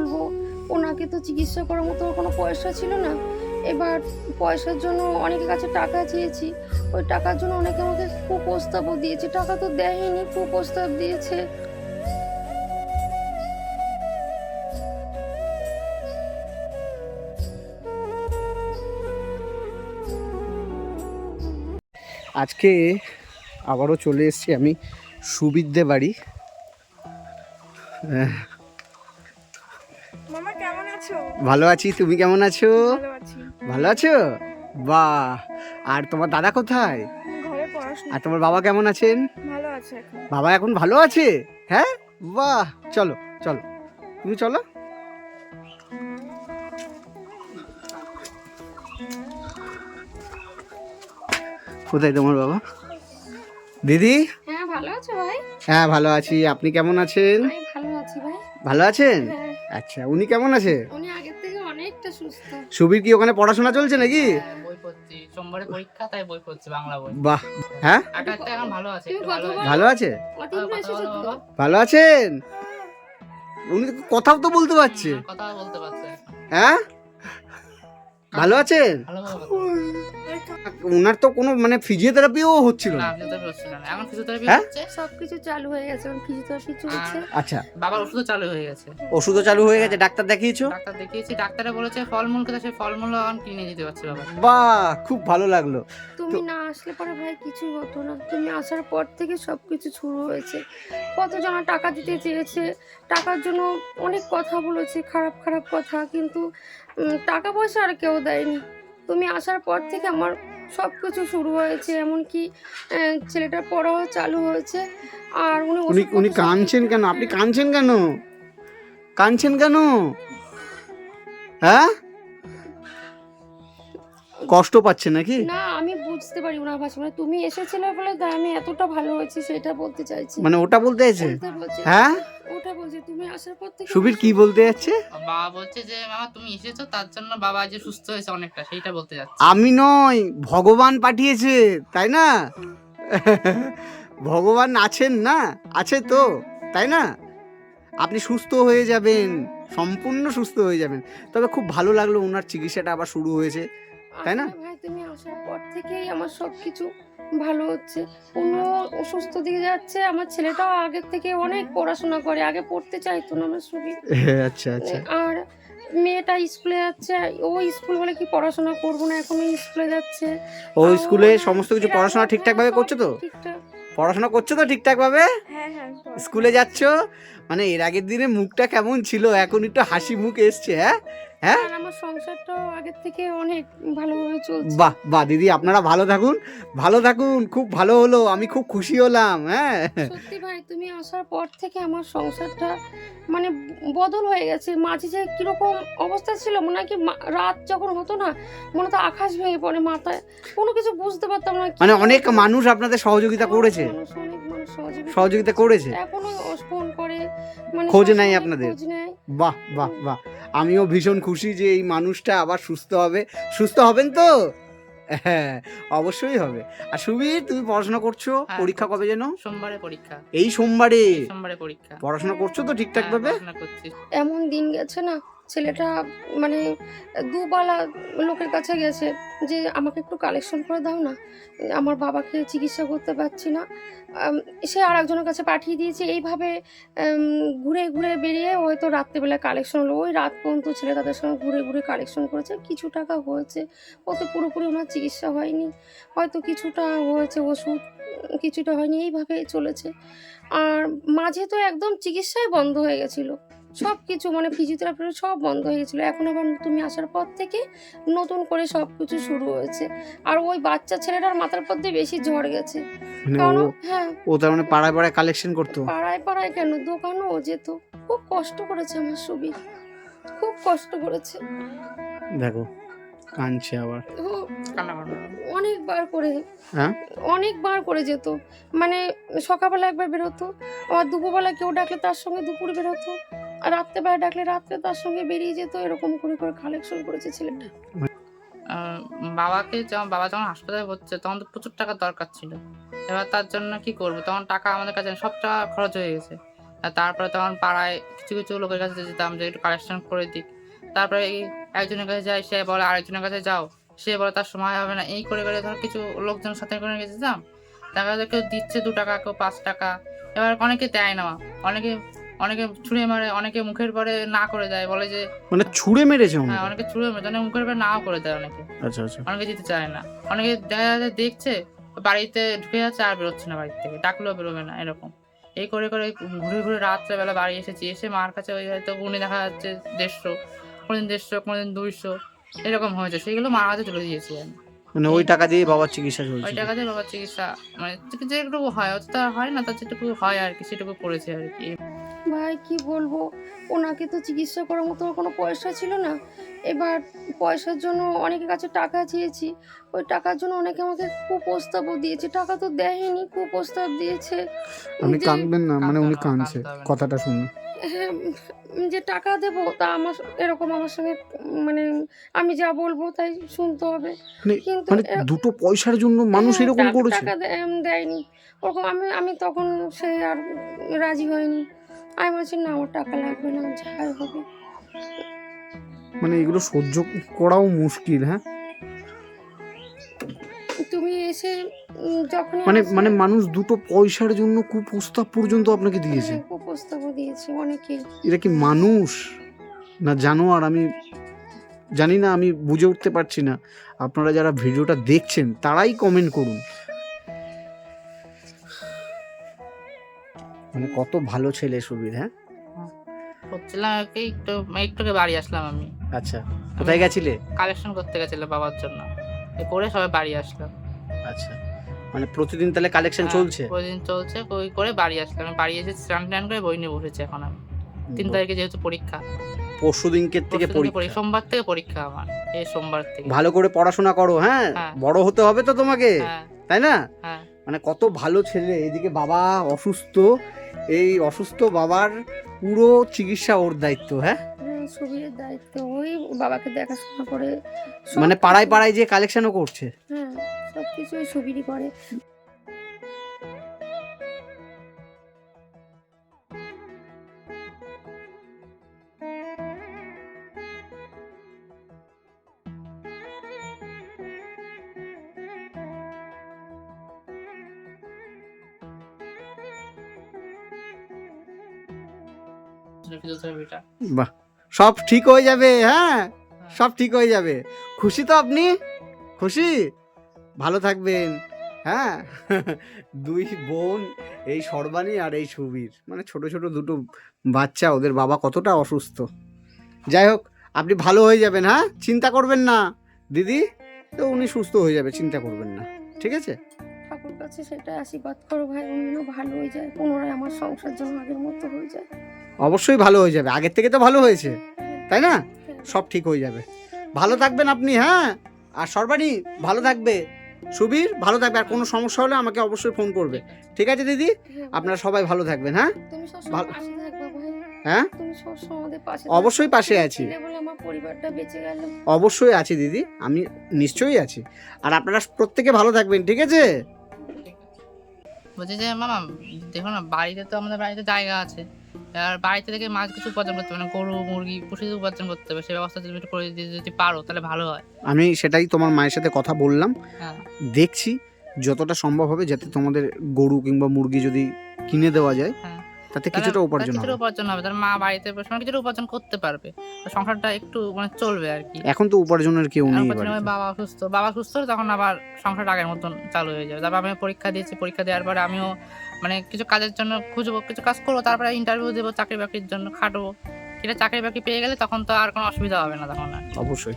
বলব? ওনাকে তো চিকিৎসা করার মতো কোনো পয়সা ছিল না। এবার পয়সার জন্য অনেকের কাছে টাকা চেয়েছি। ওই টাকার জন্য অনেকে আমাকে কুপ্রস্তাবও দিয়েছে। টাকা তো দেয়নি, কুপ্রস্তাব দিয়েছে। আজকে আবারও চলে এসেছি আমি সুবিদ্যে বাড়ি। আছো? ভালো আছি তুমি কেমন আছো? ভালো আছো। বাহ আর তোমার দাদা কোথায়? আর তোমার বাবা কেমন আছেন? ভালো আছে বাবা এখন ভালো আছে? হ্যাঁ? বাহ চলো চলো। তুমি চলো। কোথায় তোমার বাবা? দিদি? হ্যাঁ ভালো আছো ভাই? হ্যাঁ ভালো আছি। আপনি কেমন আছেন? ভালো আছি ভাই। ভালো আছেন? হ্যাঁ। আচ্ছা উনি কেমন আছে? উনি আগের থেকে অনেকটা সুস্থ। সুবীর কি ওখানে পড়াশোনা চলছে নাকি? হ্যাঁ, বই পড়ছি। সোমবারে পরীক্ষা তাই বই পড়ছি বাংলা বই। বাহ হ্যাঁ? একটা এখন ভালো আছে ভালো আছে? ভালো বাবা। ভালো আছেন? উনি কথাও তো বলতে পারছে। কথা বলতে পারছে। হ্যাঁ? ভালো আছেন? ভালো ভালো ওনার তো কোনো মানে ফিজিওথেরাপিও হচ্ছিল না। না হচ্ছে না। এখন ফিজিওথেরাপি হ্যাঁ? হচ্ছে। সবকিছু চালু হয়ে গেছে এখন ফিজিওথেরাপি চলছে। আচ্ছা। বাবার ওষুধও চালু হয়ে গেছে। ওষুধও চালু হয়ে গেছে ডাক্তার দেখিয়েছো? ডাক্তার দেখিয়েছি। ডাক্তারে বলেছে ফলমূল খেতে সেই ফলমূল এখন কিনে দিতে পারছে বাবা। বাহ খুব ভালো লাগল। তুমি না আসলে পরে ভাই কিছুই হতো না। তুমি আসার পর থেকে সব কিছু শুরু হয়েছে। কতজন টাকা দিতে চেয়েছে? টাকার জন্য অনেক কথা বলেছে খারাপ খারাপ কথা। কিন্তু টাকা পয়সা আর কেউ দেয়নি। তুমি আসার পর থেকে আমার সব কিছু শুরু হয়েছে এমনকি ছেলেটার পড়াও চালু হয়েছে আর উনি উনি উনি কাঁদছেন কেন? আপনি কাঁদছেন কেন? কাঁদছেন কেন? হ্যাঁ? কষ্ট পাচ্ছেন নাকি? না আমি বুঝতে পারি ওনার ভাষা মানে তুমি এসেছিলে বলে তাই আমি এতটা ভালো হয়েছি সেটা বলতে চাইছি। মানে ওটা বলতে চাইছে? হ্যাঁ? তুমি আসার পর থেকে সুবীর কি বলতে যাচ্ছে? বাবা বলছে যে মামা তুমি এসেছ তার জন্য বাবা যে সুস্থ হয়েছে অনেকটা। সেইটা বলতে যাচ্ছে। আমি নয় ভগবান পাঠিয়েছে তাই না? ভগবান আছেন না? আছে তো তাই না? আপনি সুস্থ হয়ে যাবেন সম্পূর্ণ সুস্থ হয়ে যাবেন। তবে খুব ভালো লাগল ওনার চিকিৎসাটা আবার শুরু হয়েছে। তাই না? ভাই তুমি আসার পর থেকেই আমার সব কিছু ভালো হচ্ছে। কোনো অসুস্থ দিকে যাচ্ছে আমার ছেলেটাও আগের থেকে অনেক পড়াশোনা করে আগে পড়তে চাইতো না আমার সুবি আচ্ছা আচ্ছা। আর মেয়েটা স্কুলে যাচ্ছে ও স্কুল বলে কি পড়াশোনা করব না এখন স্কুলে যাচ্ছে। ও স্কুলে সমস্ত কিছু পড়াশোনা ঠিকঠাক ভাবে করছ তো? পড়াশোনা করছ তো ঠিকঠাক ভাবে হ্যাঁ হ্যাঁ স্কুলে যাচ্ছ? মানে এর আগের দিনে মুখটা কেমন ছিল এখন একটু হাসি মুখ এসছে হ্যাঁ? হ্যাঁ? আমার সংসারটাও আগের থেকে অনেক ভালোভাবে চলছে। বাহ বাহ দিদি আপনারা ভালো থাকুন। ভালো থাকুন খুব ভালো হলো আমি খুব খুশি হলাম হ্যাঁ। সত্যি ভাই তুমি আসার পর থেকে আমার সংসারটা মানে বদল হয়ে গেছে। মাঝে যে কীরকম অবস্থা ছিল মনে হয় কি রাত যখন হতো না মনে তো আকাশ ভেঙে পড়ে মাথায়। কোনো কিছু বুঝতে পারতাম না মানে অনেক মানুষ আপনাদের সহযোগিতা করেছে। অনেক মানুষ সহযোগিতা সহযোগিতা করেছে। এখনও ফোন করে মানে খোঁজ নেয় আপনাদের? খোঁজ নেয়। বাহ বাহ বাহ। আমিও ভীষণ খুশি যে এই মানুষটা আবার সুস্থ হবে। সুস্থ হবেন তো? হ্যাঁ অবশ্যই হবে। আর সুবীর তুমি পড়াশোনা করছ? হ্যাঁ, পরীক্ষা কবে যেন? সোমবারে পরীক্ষা। এই সোমবারে? সোমবারে পরীক্ষা। পড়াশোনা করছ তো ঠিকঠাক হ্যাঁ, ভাবে? এমন দিন গেছে না ছেলেটা মানে দুবেলা লোকের কাছে গেছে যে, আমাকে একটু কালেকশন করে দাও না। আমার বাবাকে চিকিৎসা করতে পারছি না। সে আর একজনের কাছে পাঠিয়ে দিয়েছে। এইভাবে ঘুরে ঘুরে বেরিয়ে হয়তো রাত্রেবেলা কালেকশন হলো। ওই রাত পর্যন্ত ছেলে তাদের সঙ্গে ঘুরে ঘুরে কালেকশন করেছে। কিছু টাকা হয়েছে। ওতে পুরোপুরি ওনার চিকিৎসা হয়নি। হয়তো কিছুটা হয়েছে ওষুধ, কিছুটা হয়নি। এইভাবে চলেছে। আর মাঝে তো একদম চিকিৎসাই বন্ধ হয়ে গেছিল। সব কিছু মানে ফিজিওথেরাপি সব বন্ধ হয়ে গেছিল। এখন আবার তুমি আসার পর থেকে নতুন করে সব কিছু শুরু হয়েছে। আর ওই বাচ্চা ছেলেটার মাথার পর দিয়ে বেশি ঝড় গেছে। মানে কারণ ও হ্যাঁ। ও তার মানে পাড়ায় পাড়ায় কালেকশন করতো? পাড়ায় পাড়ায় কেন? দোকানও ও যেত। খুব কষ্ট করেছে আমার সুবি খুব কষ্ট করেছে। দেখো কাঁদছে আবার। ও। অনেকবার করে হ্যাঁ? অনেকবার করে যেত। মানে সকালবেলা একবার বেরোতো আবার দুপুরবেলা কেউ ডাকলে তার সঙ্গে দুপুরে বেরোতো। আর রাত্রেবেলা ডাকলে রাত্রে তার সঙ্গে বেরিয়ে যেত, এরকম করে করে কালেকশন করেছে ছেলেটা। বাবাকে যখন, বাবা যখন হাসপাতালে হচ্ছে তখন তো প্রচুর টাকার দরকার ছিল। এবার তার জন্য কি করব? তখন টাকা আমাদের কাছে সব টাকা খরচ হয়ে গেছে। তারপরে তখন পাড়ায় কিছু কিছু লোকের কাছে যেতাম যে একটু কালেকশন করে দিক। তারপরে এই একজনের কাছে যাই, সে বলে, আরেকজনের কাছে যাও। সে বলে, তার সময় হবে না। এই করে করে ধর কিছু লোকজন সাথে করে যেতাম। দেখা যাচ্ছে কেউ দিচ্ছে দু টাকা, কেউ পাঁচ টাকা। এবার অনেকে দেয় না, অনেকে অনেকে ছুঁড়ে মারে অনেকে মুখের পরে না করে দেয় বলে যে মানে ছুঁড়ে মেরেছে হ্যাঁ অনেকে ছুঁড়ে মারে অনেকে মুখের পরে নাও করে দেয় অনেকে। আচ্ছা আচ্ছা। অনেকে দিতে চায় না। অনেকে দেখা যাচ্ছে দেখছে বাড়িতে ঢুকে যাচ্ছে আর বেরোচ্ছে না বাড়ি থেকে ডাকলেও বেরোবে না এরকম। এই করে করে ঘুরে ঘুরে রাত্রেবেলা বাড়ি এসেছি এসে মার কাছে ওই হয়তো গুণে দেখা যাচ্ছে দেড়শো কোনোদিন দেড়শো কোনোদিন দুইশো এরকম হয়েছে সেইগুলো মার হাতে তুলে দিয়েছি আমি। মানে ওই টাকা দিয়ে বাবার চিকিৎসা ওই টাকা দিয়ে বাবার চিকিৎসা মানে যেটুকু হয় অত হয় না তার যেটুকু হয় আর কি সেটুকু করেছে আর কি। ভাই কি বলব? ওনাকে তো চিকিৎসা করার মতো কোনো পয়সা ছিল না। এবার পয়সার জন্য অনেকের কাছে টাকা চেয়েছি। ওই টাকার জন্য অনেকে আমাকে কুপ্রস্তাবও দিয়েছে। টাকা তো দেয়নি কুপ্রস্তাব দিয়েছে। আপনি কাঁদবেন না মানে উনি কাঁদছে। কথাটা শুনুন। হ্যাঁ, যে টাকা দেবো তা আমার এরকম আমার সঙ্গে মানে আমি যা বলব তাই শুনতে হবে। মানে কিন্তু মানে দুটো পয়সার জন্য মানুষ হ্যাঁ, এরকম করেছে? টাকা দেয়নি। ওরকম আমি আমি তখন সে আর রাজি হয়নি। আমি বলছি না আমার টাকা লাগবে না যাই হবে। মানে এগুলো সহ্য করাও মুশকিল হ্যাঁ? তুমি এসে উম, যখনই মানে মানে মানুষ দুটো পয়সার জন্য কুপ্রস্তাব পর্যন্ত আপনাকে দিয়েছে। হ্যাঁ, কুপ্রস্তাবও দিয়েছে অনেকেই এটা কি মানুষ? না জানোয়ার আমি জানি না আমি বুঝে উঠতে পারছি না। আপনারা যারা ভিডিওটা দেখছেন তারাই কমেন্ট করুন। মানে কত ভালো ছেলে সুবীর হ্যাঁ? হচ্ছিলাম একটু একটুকে বাড়ি আসলাম আমি। আচ্ছা কোথায় গেছিলে? কালেকশন করতে গেছিলে বাবার জন্য। এ করে সবাই বাড়ি আসলাম আচ্ছা মানে প্রতিদিন তাহলে কালেকশন হ্যাঁ, চলছে? প্রতিদিন চলছে ওই করে বাড়ি আসলাম। বাড়ি এসে স্নান টান করে বই নিয়ে বসেছি এখন আমি। তিন তারিখে যেহেতু পরীক্ষা। পরশু দিনকের থেকে পরীক্ষা? সোমবার থেকে পরীক্ষা আমার এই সোমবার থেকে। ভালো করে পড়াশোনা করো হ্যাঁ? হ্যাঁ। বড় হতে হবে তো তোমাকে হ্যাঁ। তাই না? হ্যাঁ। মানে কত ভালো ছেলে এদিকে বাবা অসুস্থ এই অসুস্থ বাবার পুরো চিকিৎসা ওর দায়িত্ব হ্যাঁ? হ্যাঁ, দায়িত্ব ওই বাবাকে দেখাশোনা করে মানে পাড়ায় পাড়ায় যে কালেকশনও করছে? হ্যাঁ সব সুবিরই করে। ফিজিওথেরাপিটা বাহ সব ঠিক হয়ে যাবে হ্যাঁ? সব ঠিক হয়ে যাবে। খুশি তো আপনি? খুশি? ভালো থাকবেন হ্যাঁ? দুই বোন এই সর্বাণী আর এই সুবীর। মানে ছোট ছোট দুটো বাচ্চা ওদের বাবা কতটা অসুস্থ। যাই হোক আপনি ভালো হয়ে যাবেন হ্যাঁ? চিন্তা করবেন না। দিদি তো উনি সুস্থ হয়ে যাবে চিন্তা করবেন না। ঠিক আছে? ঠাকুর কাছে সেটাই আশীর্বাদ করো ভাই উনিও ভালো হয়ে যায় পুনরায় আমার সংসার যেন আগের মতো হয়ে যায়। অবশ্যই ভালো হয়ে যাবে। আগের থেকে তো ভালো হয়েছে তাই না। সব ঠিক হয়ে যাবে। ভালো থাকবেন আপনি হ্যাঁ? আর সর্বাণী ভালো থাকবে। সুবীর ভালো থাকবে। আর কোনো সমস্যা হলে আমাকে অবশ্যই ফোন করবে। ঠিক আছে দিদি? আপনারা সবাই ভালো থাকবেন হ্যাঁ? ভালো- হ্যাঁ? তুমি সবসময় আমাদের পাশে অবশ্যই পাশে আছি। ছিলে বলে আমার পরিবারটা বেঁচে গেল। অবশ্যই আছি দিদি। আমি নিশ্চয়ই আছি। আর আপনারা প্রত্যেকে ভালো থাকবেন ঠিক আছে? বলছি যে মামা দেখো না বাড়িতে তো আমাদের বাড়িতে জায়গা আছে। আর বাড়িতে থেকে মাছ কিছু উপার্জন করতে হবে না গরু মুরগি কিছু উপার্জন করতে হবে সে ব্যবস্থা যদি একটু করে দিতে যদি পারো তাহলে ভালো হয়। আমি সেটাই তোমার মায়ের সাথে কথা বললাম। হ্যাঁ। দেখছি যতটা সম্ভব হবে যাতে তোমাদের গরু কিংবা মুরগি যদি কিনে দেওয়া যায়। হ্যাঁ। তাতে কিছুটা উপার্জন হবে। উপার্জন হবে। তার মা বাড়িতে বসে মানে কিছুটা উপার্জন করতে পারবে। সংসারটা একটু মানে চলবে আর কি। এখন তো উপার্জনের কেউ নেই বাবা অসুস্থ। বাবা সুস্থ হলে তখন আবার সংসারটা আগের মতন চালু হয়ে যাবে। তারপর আমি পরীক্ষা দিয়েছি পরীক্ষা দেওয়ার পরে আমিও মানে কিছু কাজের জন্য খুঁজবো কিছু কাজ করব তারপরে ইন্টারভিউ দেবো চাকরি বাকরির জন্য খাটবো। এটা চাকরি বাকরি পেয়ে গেলে তখন তো আর কোনো অসুবিধা হবে না তখন আর অবশ্যই।